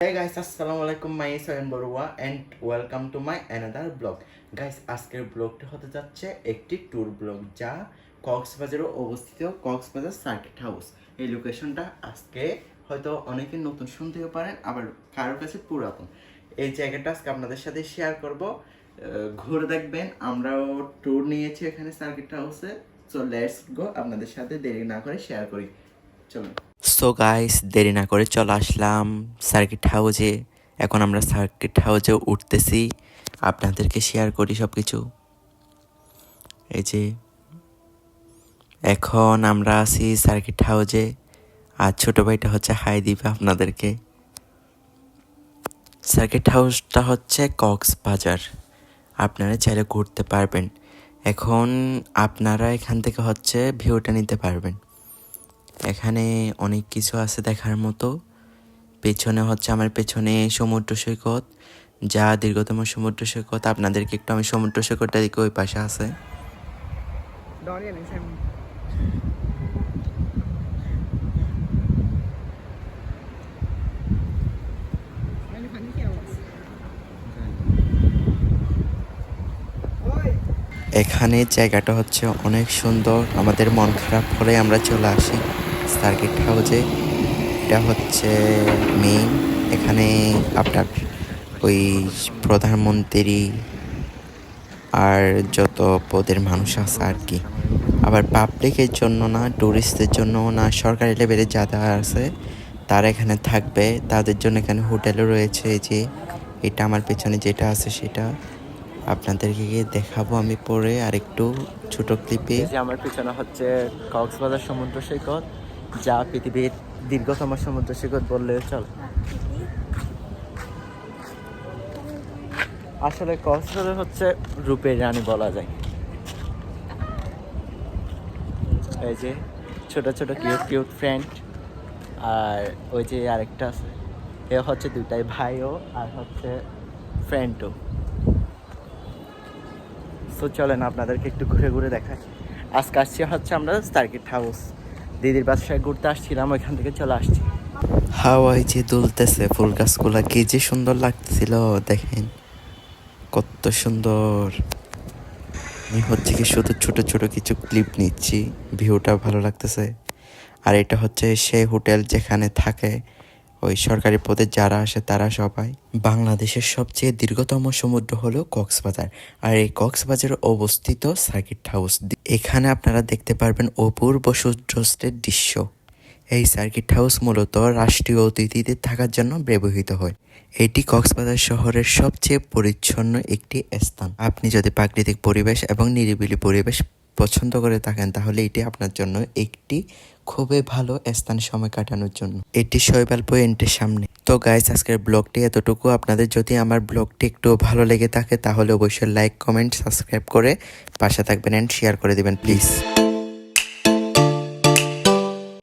Hey guys, আসসালামু আলাইকুম my Sayan Barua and welcome to my another blog guys আজকের ব্লগটি হতে যাচ্ছে একটি ট্যুর ব্লগ যা কক্সবাজারে অবস্থিত কক্সবাজার সার্কিট হাউস এই লোকেশনটা আজকে হয়তো অনেকে নতুন শুনতেও পারেন আবার কারোর কাছে পুরাতন। এই জায়গাটা আজকে আপনাদের সাথে শেয়ার করব। ঘুরে দেখবেন আমরাও ট্যুর নিয়েছি এখানে সার্কিট হাউসে সো লেটস গো আপনাদের সাথে দেরি না করে শেয়ার করি। সো গাইস দেরি না করে চলে আসলাম সার্কিট হাউজে এখন আমরা সার্কিট হাউজে উঠতেছি। আপনাদেরকে শেয়ার করি সব কিছু এই যে, এখন আমরা আছি সার্কিট হাউজে আর ছোটো ভাইটা হচ্ছে হাই দিবে আপনাদেরকে। সার্কিট হাউসটা হচ্ছে কক্সবাজার। আপনারা চাইলে ঘুরতে পারবেন। এখন আপনারা এখান থেকে হচ্ছে ভিউটা নিতে পারবেন। এখানে অনেক কিছু আছে দেখার মতো। পেছনে হচ্ছে আমার পেছনে সমুদ্র সৈকত যা দীর্ঘতম সমুদ্র সৈকত। আপনাদেরকে একটু আমি সমুদ্র সৈকতটা দিকে ওই পাশে আছে! এখানে জায়গাটা হচ্ছে অনেক সুন্দর। আমাদের মন খারাপ করে আমরা চলে আসি। সার্কিট হাউজে এটা হচ্ছে মেইন এখানে আপনার ওই প্রধানমন্ত্রী আর যত পদের মানুষ আছে আর কি। আবার পাবলিকের জন্য না ট্যুরিস্টদের জন্য না, সরকারি লেভেলে যারা আছে, তারা এখানে থাকবে। তাদের জন্য এখানে হোটেলও রয়েছে যে। এটা আমার পেছনে যেটা আছে সেটা আপনাদেরকে গিয়ে দেখাবো আমি পরে। আর একটু ছোট ক্লিপে আমার পেছনে হচ্ছে কক্সবাজার সমুদ্র সৈকত। যা পৃথিবীর দীর্ঘতম সমুদ্র সৈকত বললেও চল। আসলে কক্সবাজার হচ্ছে রূপের রানী বলা যায়। এই যে ছোট ছোট কিউট কিউট ফ্রেন্ড আর ওই যে আরেকটা আছে। এ হচ্ছে দুটাই ভাইও, আর হচ্ছে ফ্রেন্ডও তো চলেন আপনাদেরকে একটু ঘুরে ঘুরে দেখাই। আজকে আসছি হচ্ছে আমরা সার্কিট হাউস দিদির বাসায় ঘুরতে আসছিলাম, ওইখান থেকে চলে আসছি। হাওয়ায় যে দুলতেছে ফুল গাছগুলা, কি যে সুন্দর লাগতেছিল, দেখেন। কত সুন্দর। আমি হচ্ছে কি শুধু ছোট ছোট কিছু ক্লিপ নিচ্ছি ভিউটা ভালো লাগতেছে। আর এটা হচ্ছে সেই হোটেল যেখানে থাকে ওই সরকারি পদে যারা আসে তারা সবাই। বাংলাদেশের সবচেয়ে দীর্ঘতম সমুদ্র হলো কক্সবাজার। আর এই কক্সবাজারে অবস্থিত সার্কিট হাউস। এখানে আপনারা দেখতে পারবেন অপূর্ব সূর্যাস্তের দৃশ্য। এই সার্কিট হাউস মূলত রাষ্ট্রীয় অতিথিদের থাকার জন্য ব্যবহৃত হয়। এটি কক্সবাজার শহরের সবচেয়ে পরিচ্ছন্ন একটি স্থান। আপনি যদি প্রাকৃতিক পরিবেশ এবং নিরিবিলি পরিবেশ পছন্দ করে থাকেন, তাহলে এটি আপনার জন্য একটি খুবই ভালো স্থান সময় কাটানোর জন্য। এটি শৈবাল পয়েন্টের সামনে। তো গাইস আজকের ব্লগটি এতটুকু। আপনাদের যদি আমার ব্লগটি একটু ভালো লেগে থাকে, তাহলে অবশ্যই লাইক কমেন্ট সাবস্ক্রাইব করে পাশে থাকবেন অ্যান্ড শেয়ার করে দেবেন প্লিজ